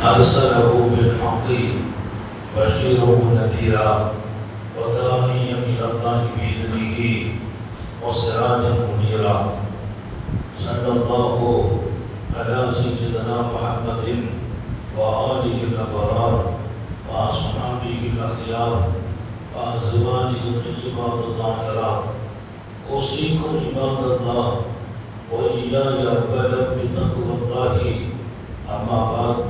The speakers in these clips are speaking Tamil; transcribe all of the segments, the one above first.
أرسله بالحق بشيرا ونذيرا وداعيا إلى الله بإذنه وسراجا منيرا. صلى الله على سيدنا محمد وآله الأبرار وأصحابه الأخيار وأزواجه الطيبات الطاهرات أوصيكم عباد الله وإياي أولا بتقوى الله. أما بعد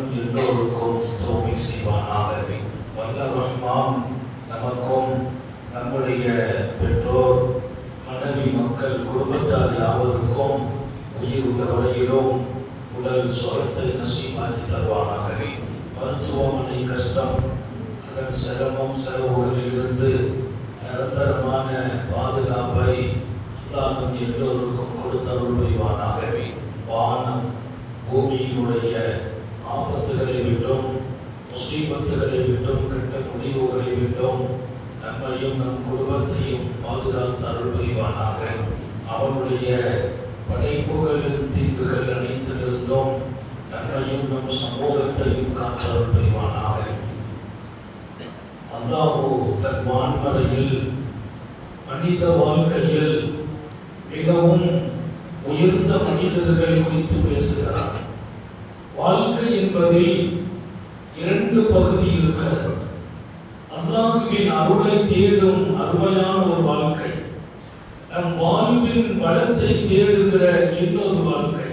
எல்லோருக்கும் தோமை செய்வானாகவே வல்ல ரஹ்மான் நமக்கும் நம்முடைய பெற்றோர் மனைவி மக்கள் குடும்பத்தார் யாவருக்கும் உயிர் உள்ள வரையிலும் உடல் சுகத்தை நசீமாக்கி தருவானாகவே மருத்துவமனை கஷ்டம் அதன் சிரமம் செலவுகளிலிருந்து நிரந்தரமான பாதுகாப்பை அல்லாமல் எல்லோருக்கும் கொடுத்தருள் புரிவானாகவே வானம் பூமியினுடைய ஆபத்துகளை விட்டும் முசீபத்துகளை விட்டும் கெட்ட முடிவுகளை விட்டும் நம்மையும் நம் குடும்பத்தையும் பாதுகாத்து அருள் புரிவானாக. அவனுடைய படைப்புகளின் தீங்குகள் அனைத்திலிருந்தும் நம்மையும் நம் சமூகத்தையும் காத்து அருள் புரிவானாக. அல்லாஹோ தன் வான்மறையில் மனித வாழ்க்கையில் மிகவும் உயர்ந்த மனிதர்கள் குறித்து பேசுகிறார் வாழ்க்கை என்பதில் இரண்டு பகுதி இருக்கிறது. அல்லாஹுவின் அருளை தேடும் அருமையான ஒரு வாழ்க்கை. நம் வாழ்வின் வளத்தை தேடுகிற இன்னொரு வாழ்க்கை.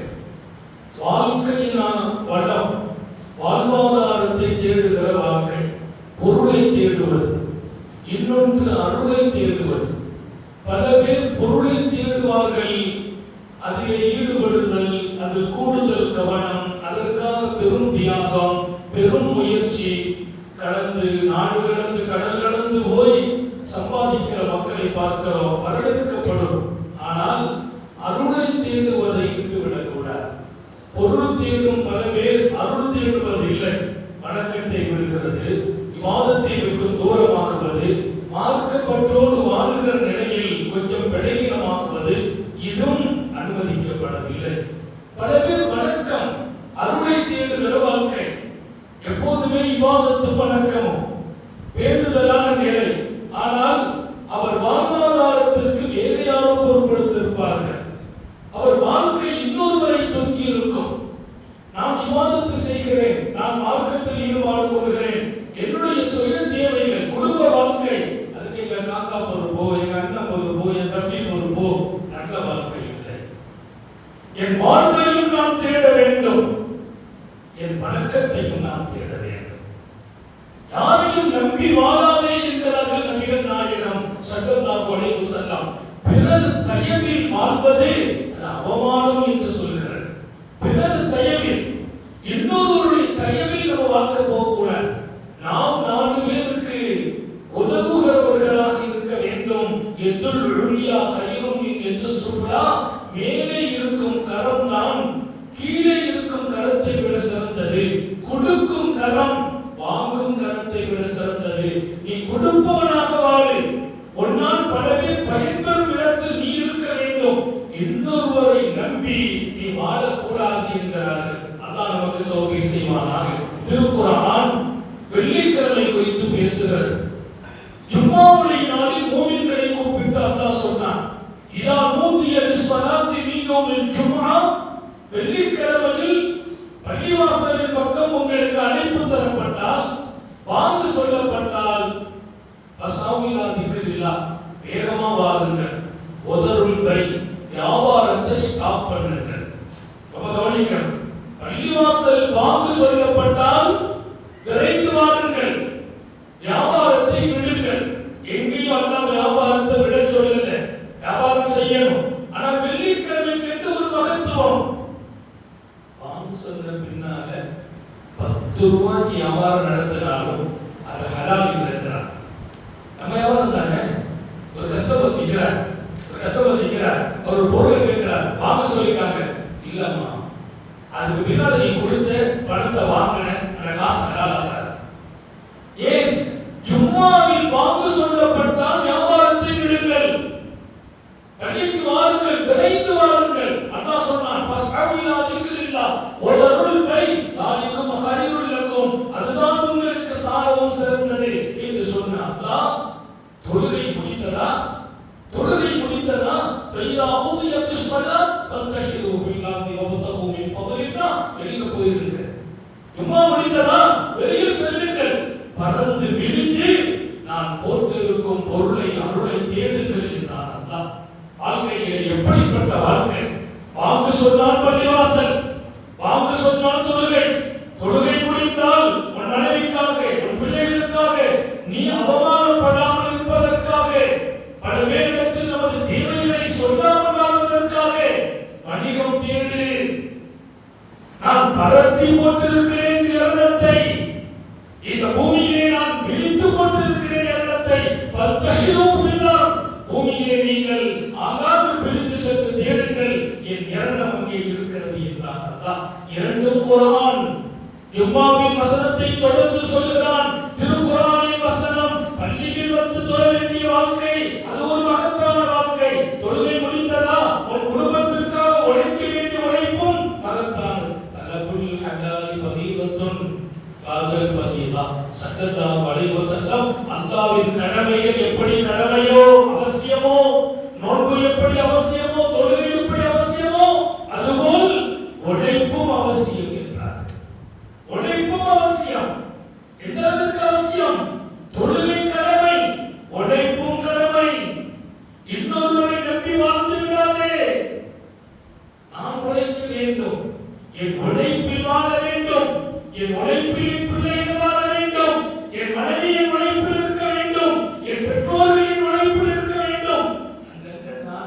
வாழ்க்கையின் வளம் வாழ்வாதாரத்தை தேடுகிற வாழ்க்கை. பொருளை தேடுவது இன்னொன்று அருளை தேடுவது. பல பேர் பொருளை தேடுவார்கள் அதிலே ஈடுபடுதல் அது கூடுதல் கவனம் அதற்காக பெரும் தியாகம் பெரும் முயற்சி கடந்து நாடு கடந்து கடல் கடந்து போய் சம்பாதிக்கிற மக்களை பார்க்கிறோம் வரவேற்கப்படும் ஆனால் அருளை தேடுவதை விட்டுவிடக்கூடாது பொருள் தேடும் பல பேர் அருள் தேடுவதில்லை வணக்கத்தை விடுகிறது. விவாதத்தை விட்டு தூரமாகுவது மார்க்கப்பட்டோடு வாழ்கிற நிலையில் கொஞ்சம் பிழையினமாக்குவது இதுவும் அனுமதிக்கப்படவில்லை. பல பேர் வணக்கம் அருளை தேடுகிற வாழ்க்கை எப்போதுமே விவாதத்து வணக்கமும் வேண்டுதலான நிலை ஆனால் அவர் வாழ்வாதாரத்திற்கு வேறு யாரோ பொருட்படுத்திருப்பார்கள் அவர் வாழ்க்கை இன்னொருவரை தொங்கி இருக்கும் நான் விவாதத்து செய்கிறேன் நான் மார்க்கத்தில் ஈடுபாடு கொள்கிறேன் என்னுடைய சுய தேவைகள் குடும்ப வாழ்க்கை அதுக்கு எங்க காக்கா பொறுப்போ எங்க அண்ணன் பொறுப்போ என் தம்பி பொறுப்போ நல்ல வாழ்க்கை இல்லை என் வாழ்வையும் நான் தேட வேண்டும் என் வணக்கத்தையும் நாம் தேட வேண்டும் யாரையும் நம்பி வாழாதே என்கிறார்கள் நபிகள் நாயகம் சல்லல்லாஹு அலைஹி வஸல்லம் பிறர் தயவில் வாழ்வது அவமானம் என்று சொல்கிறார் பிறர் தயவில் வாழக்கூடாது என்கிறார்கள் அதான் நமக்கு தோல்வி செய்வானாக. திருக்குறான் வெள்ளிக்கிழமை குறித்து பேசுகிறது ஜும்மாவுடைய நாளில் மூமின்களை கூப்பிட்டு அல்லாஹ் சொன்னான் இதா நூதிய லிஸ்ஸலாத்தி மீ ஜும்மா. வெள்ளிக்கிழமையில் பள்ளிவாசலின் பக்கம் உங்களுக்கு அழைப்பு தரப்பட்டால் வாங்கு சொல்லப்பட்டால் அசாமிலா திக்ரில்லா. வேகமா வாருங்கள். உதருள் பை வியாபாரத்தை ஸ்டாப் பண்ணுங்கள். வாசல் வாங்கு சொல்லப்பட்டால் விரைந்து வாருங்கள். வியாபாரத்தை விடுங்கள் எங்கேயும் அல்லா வியாபாரத்தை விட சொல்லல. வியாபாரம் செய்யணும். ஆனா வெள்ளிக்கிழமைக்கு என்று ஒரு மகத்துவம். வாங்கு சொல்ற பின்னால பத்து ரூபாய்க்கு வியாபாரம் நடத்தினாலும் வணிகம் தீர்வு நான் பரத்தி போட்டிருக்கிறேன். சுன்னத்துன் காதல் பதிலா சட்டத்தான் வளைவு சட்டம் அல்லாவின் கடமைகள் எப்படி கடமையோ அவசியமோ நோன்பு எப்படி அவசியம்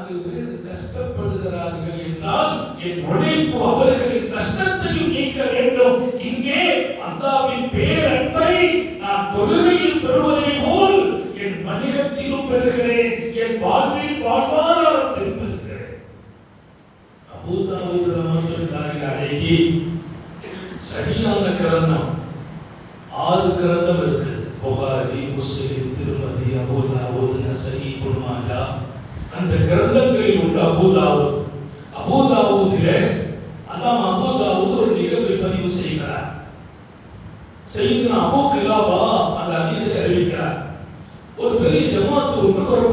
நான்கு பேர் கஷ்டப்படுகிறார்கள் என்றால் என் உழைப்பு அவர்களின் கஷ்டத்தையும் நீக்க வேண்டும். இங்கே அல்லாவின் பேரன்பை நான் தொழுகையில் பெறுவதை போல் என் மனிதத்திலும் பெறுகிறேன். என் வாழ்வில் வாழ்வார் அபூ கிலாபா அந்த அதிசை அறிவிக்கிறார். ஒரு பெரிய ஜமாத்து ஒன்று ஒரு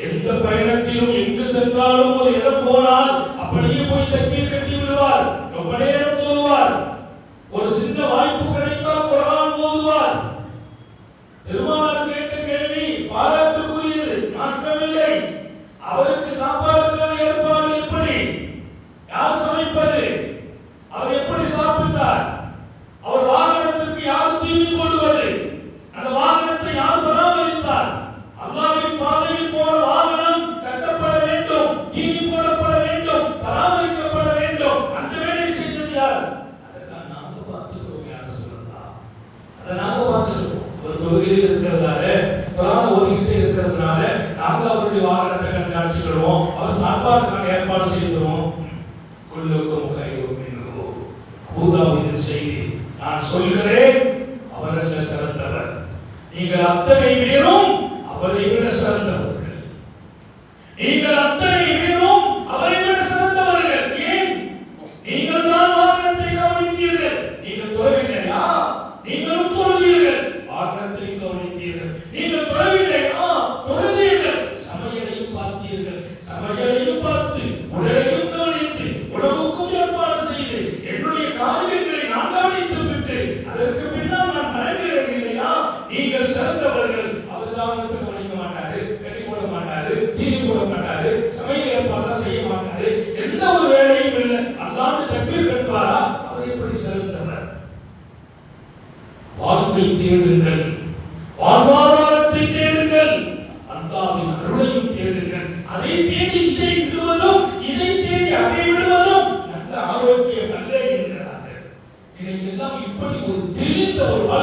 எந்த பயணத்திலும் எங்கு சென்றாலும் ஒரு இடம் போனால் அப்படியே போய் தப்பீர்கள் உயிரில் இருக்கிறதுனால இவரால் ஓடிக்கிட்டே இருக்கிறதுனால நாங்கள் அவருடைய வாகனத்தை கண்காணிச்சுக்கிறோம் அவர் சாப்பாட்டுக்காக ஏற்பாடு செய்து khawatir sama yang lupa tu a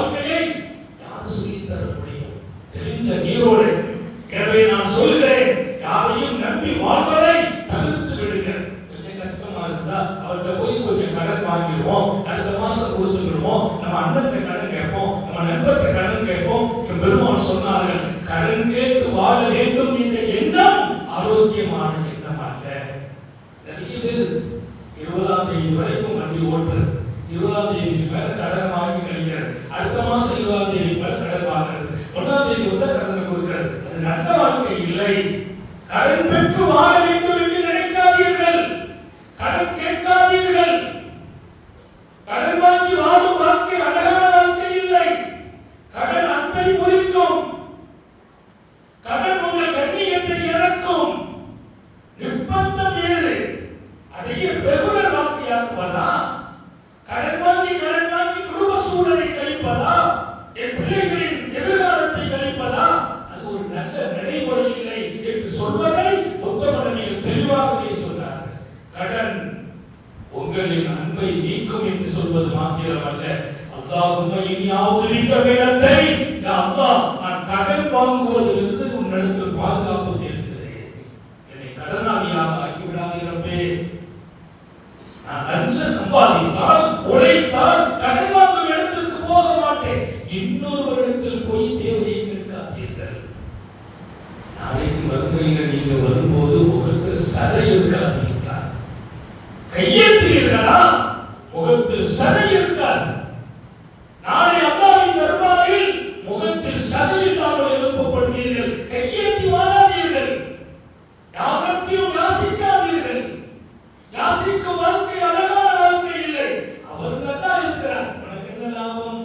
வாசிக்கும் வாழ்க்கை அழகான வாழ்க்கை இல்லை. அவர் நல்லா இருக்கிறார். உனக்கு என்ன லாபம்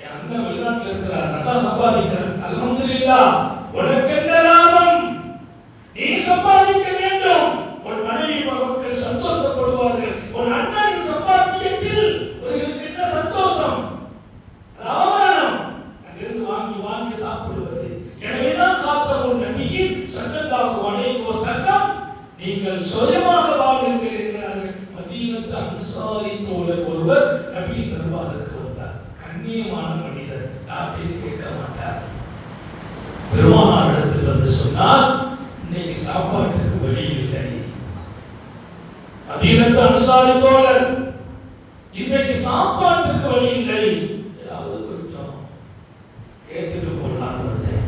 என் அண்ணன் வெளிநாட்டில் இருக்கிறார். நல்லா சம்பாதிக்கிறார். அலமதுல்லா பெருமானாரிடத்தில் வந்து சொன்னால் இன்னைக்கு சாப்பாட்டுக்கு வழி இல்லை. அதீனத்து அனுசாரி போல இன்றைக்கு சாப்பாட்டுக்கு வழி இல்லை. ஏதாவது கொஞ்சம் கேட்டுட்டு போடலான்னு வந்தேன்.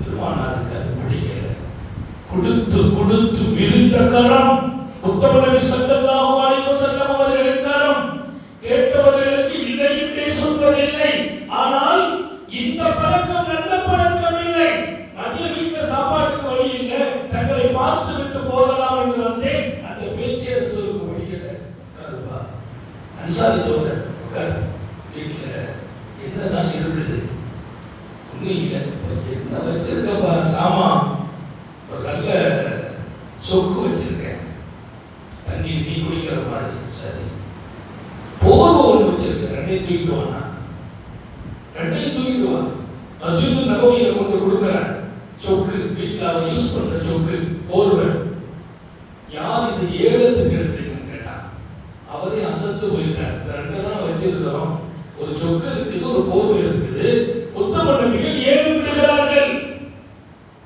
பெருமானாருக்கு அது பிடிக்கல. கொடுத்து கொடுத்து விரிந்த கரம். உத்தம அன்சாரத்தோட வீட்டில் என்னதான் இருக்குது? ஒன்றும் இல்லை. என்ன வச்சிருக்கப்பா சாமான்.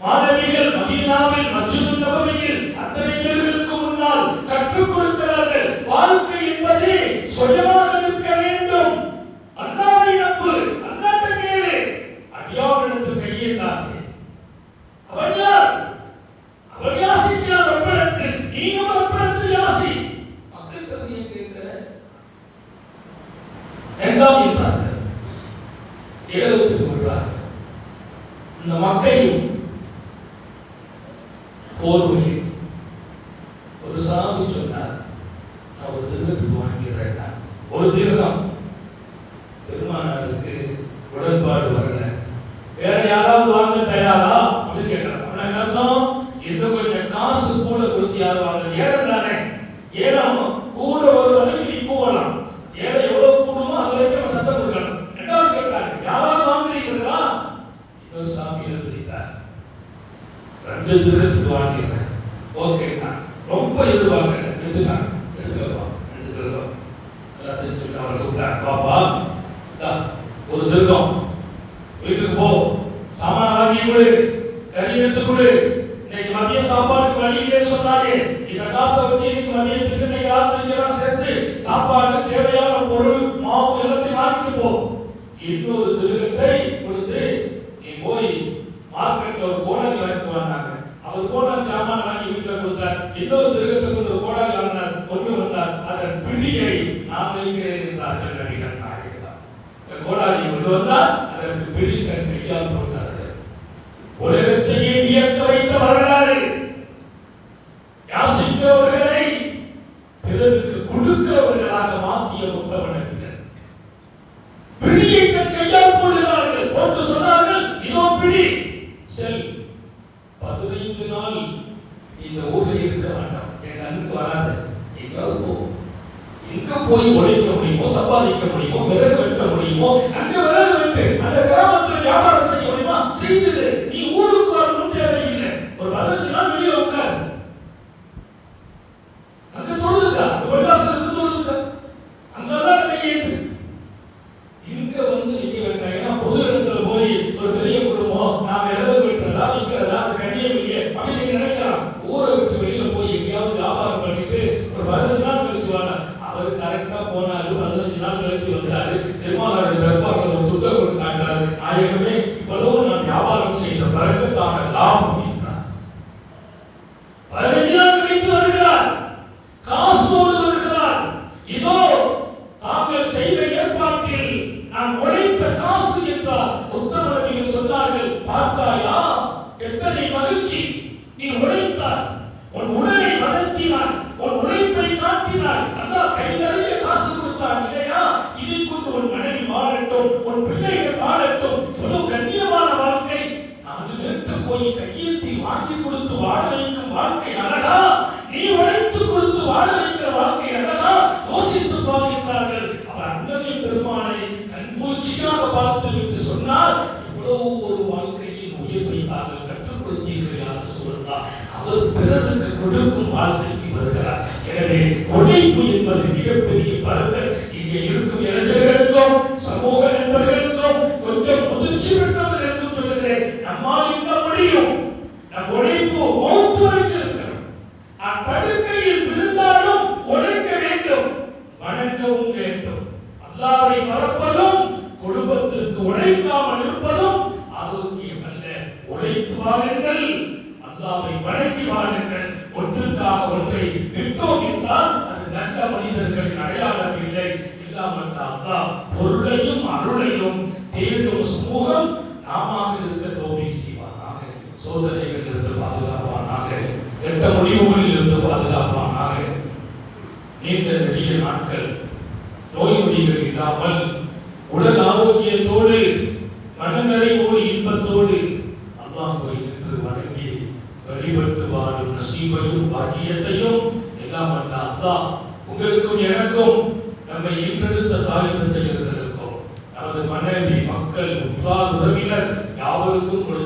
மாணவிகள் மதீனாவில் மஸ்ஜித் நபவியில் அத்தனை பேர்கள் 그러나 வழியிலே சொன்னாரே இந்த காசை வச்சு நீ மதிய திருநை யாத்திரைக்கெல்லாம் சேர்த்து சாப்பாடு தேவையான பொருள் மாவு எல்லாத்தையும் வாங்கிட்டு போ. இன்னொரு திருகத்தை கொடுத்து நீ போய் மார்க்கெட்ல ஒரு கோடாரி வாங்கி வந்தாங்க. அவர் கோடாரி சாமான் வாங்கி வீட்டில் கொடுத்தார். இன்னொரு திருகத்துக்கு ஒரு கோடாரி ஆனார் கொண்டு வந்தார். அதன் பிடியை நாம் வைக்கிறேன் என்றார்கள் நடிகர் நாயகர் கோடாரி கொண்டு வந்தார் அதற்கு பிடி தன் கையால் பிடியை கையால் போடுகிறார்கள். போட்டு சொன்னார்கள் இதோ பிடி செல். பதினைந்து நாள் இந்த ஊர்ல இருக்க வேண்டாம் என் கண்ணுக்கு வராது. எங்காவது போ எங்க போய் உழைக்க முடியுமோ சம்பாதிக்க முடியுமோ விரல் வெட்ட முடியுமோ அங்க விரல் வெட்டு அந்த கிராமத்தில் வியாபாரம் செய்ய முடியுமா? செய்துடு madrugada. மாற்றி கொடுத்து வாழ்கள் ஜீவனும் பாக்கியத்தையும் எல்லாம் பண்ண அல்லா உங்களுக்கும் எனக்கும் நம்மை ஈன்றெடுத்த தாய் இருக்கும் நமது மனைவி மக்கள் உற்றார் உறவினர் யாவருக்கும் கொடுத்த